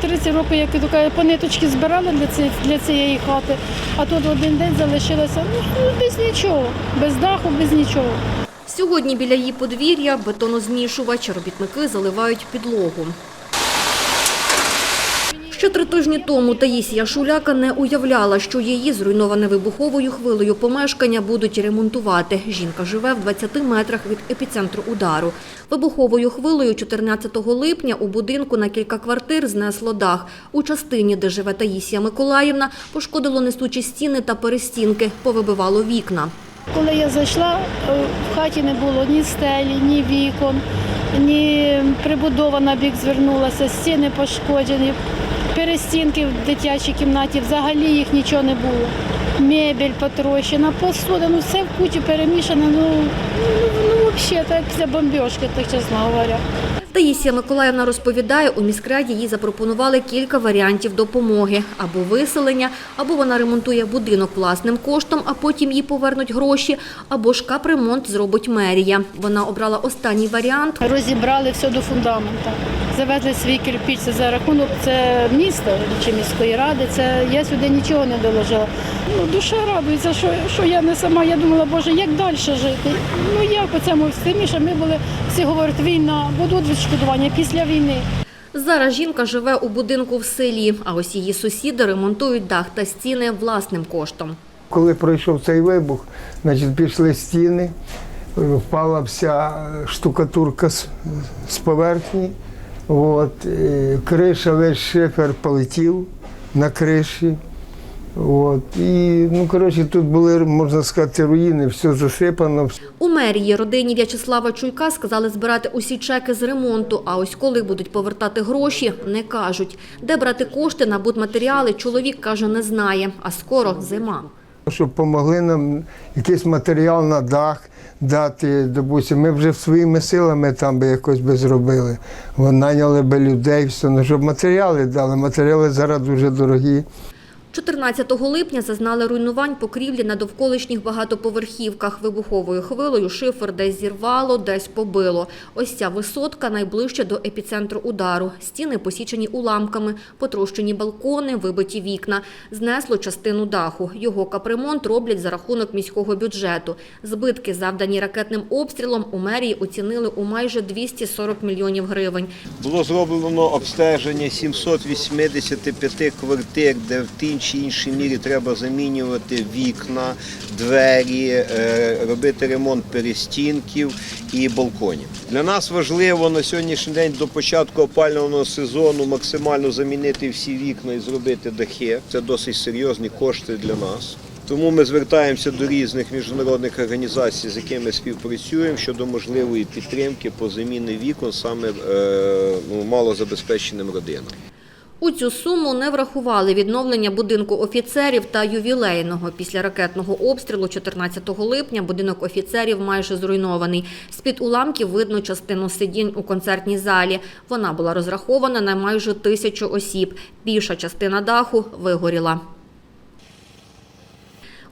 30 років, як я кажу, по ниточки збирала для цієї, для цієї хати, а тут один день залишилося ну, без нічого, без даху, без нічого. Сьогодні біля її подвір'я бетонозмішувач, робітники заливають підлогу. Ще три тижні тому Таїсія Шуляка не уявляла, що її зруйноване вибуховою хвилею помешкання будуть ремонтувати. Жінка живе в 20 метрах від епіцентру удару. Вибуховою хвилею 14 липня у будинку на кілька квартир знесло дах. У частині, де живе Таїсія Миколаївна, пошкодило несучі стіни та перестінки, повибивало вікна. Коли я зайшла, е, в хаті не було ні стелі, ні вікон, ні прибудова на бік звернулася, стіни пошкоджені, перестінки в дитячій кімнаті, взагалі їх нічого не було. Мебель потрощена, посуда, ну все в кучі перемішано, ну, ну, ну взагалі, так це бомбіжка, так чесно говоря. Таїсія Миколаївна розповідає, у міськраді їй запропонували кілька варіантів допомоги. Або виселення, або вона ремонтує будинок власним коштом, а потім їй повернуть гроші, або ж капремонт зробить мерія. Вона обрала останній варіант. Розібрали все до фундамента. Завезли свій кирпіч, за рахунок це міста чи міської ради. Це я сюди нічого не доложила. Ну, душа радується, що, що я не сама. Я думала, боже, як далі жити? Ну як по цьому тим, що ми були, всі говорять, війна, будуть відшкодування після війни. Зараз жінка живе у будинку в селі, а ось її сусіди ремонтують дах та стіни власним коштом. Коли пройшов цей вибух, значить пішли стіни, впала вся штукатурка з поверхні. От, е, криша, весь шифер полетів на криші. От, і, ну, коротше, тут були, можна сказати, руїни, все засипано. У мерії родині В'ячеслава Чуйка сказали збирати усі чеки з ремонту, а ось коли будуть повертати гроші, не кажуть. Де брати кошти на будматеріали, чоловік каже, не знає, а скоро зима. Щоб допомогли нам якийсь матеріал на дах дати, допустим, ми вже своїми силами там би якось би зробили. Вон, Наняли би людей, все, ну, щоб матеріали дали. Матеріали зараз дуже дорогі. 14 липня зазнали руйнувань покрівлі на довколишніх багатоповерхівках. Вибуховою хвилею шифер десь зірвало, десь побило. Ось ця висотка найближче до епіцентру удару. Стіни посічені уламками, потрощені балкони, вибиті вікна. Знесло частину даху. Його капремонт роблять за рахунок міського бюджету. Збитки, завдані ракетним обстрілом, у мерії оцінили у майже 240 мільйонів гривень. Було зроблено обстеження 785 квартир, де в тій чи іншій мірі треба замінювати вікна, двері, е, робити ремонт перестінків і балконів. Для нас важливо на сьогоднішній день до початку опалювального сезону максимально замінити всі вікна і зробити дахи. Це досить серйозні кошти для нас. Тому ми звертаємося до різних міжнародних організацій, з якими співпрацюємо щодо можливої підтримки по заміні вікон саме е, ну, малозабезпеченим родинам. У цю суму не врахували відновлення будинку офіцерів та ювілейного. Після ракетного обстрілу 14 липня будинок офіцерів майже зруйнований. З-під уламків видно частину сидінь у концертній залі. Вона була розрахована на майже тисячу осіб. Більша частина даху вигоріла.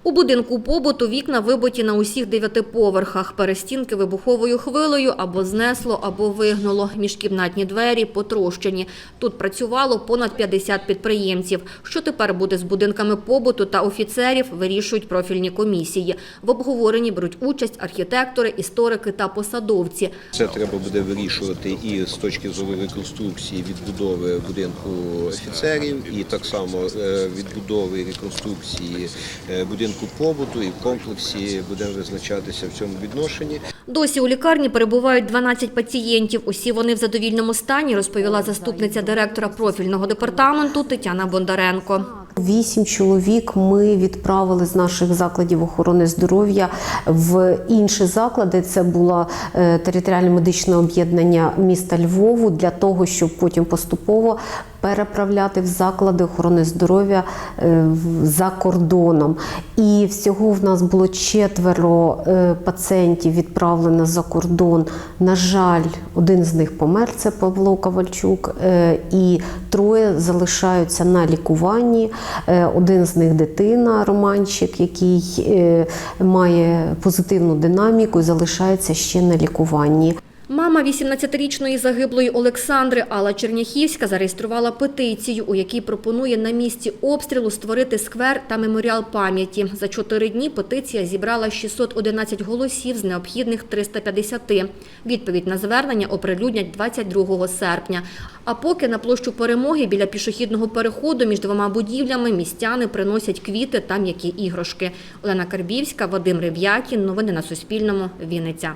У будинку побуту вікна вибиті на усіх дев'яти поверхах. Перестінки вибуховою хвилею або знесло, або вигнуло. Міжкімнатні двері потрощені. Тут працювало понад 50 підприємців. Що тепер буде з будинками побуту та офіцерів, вирішують профільні комісії. В обговоренні беруть участь архітектори, історики та посадовці. Це треба буде вирішувати і з точки зору реконструкції відбудови будинку офіцерів, і так само е, відбудови реконструкції е, будинку побуту, і в комплексі будемо визначатися в цьому відношенні. Досі у лікарні перебувають 12 пацієнтів. Усі вони в задовільному стані, розповіла заступниця директора профільного департаменту Тетяна Бондаренко. Вісім чоловік ми відправили з наших закладів охорони здоров'я в інші заклади. Це було е, територіальне медичне об'єднання міста Львову для того, щоб потім поступово переправляти в заклади охорони здоров'я е, за кордоном. І всього в нас було четверо е, пацієнтів відправлено за кордон. На жаль, один з них помер, це Павло Ковальчук, е, і троє залишаються на лікуванні. Один з них дитина, Романчик, який має позитивну динаміку і залишається ще на лікуванні. Мама 18-річної загиблої Олександри Алла Черняхівська зареєструвала петицію, у якій пропонує на місці обстрілу створити сквер та меморіал пам'яті. За чотири дні петиція зібрала 611 голосів з необхідних 350. Відповідь на звернення оприлюднять 22 серпня. А поки на площу перемоги біля пішохідного переходу між двома будівлями містяни приносять квіти та м'які іграшки. Олена Карбівська, Вадим Рев'якін. Новини на Суспільному. Вінниця.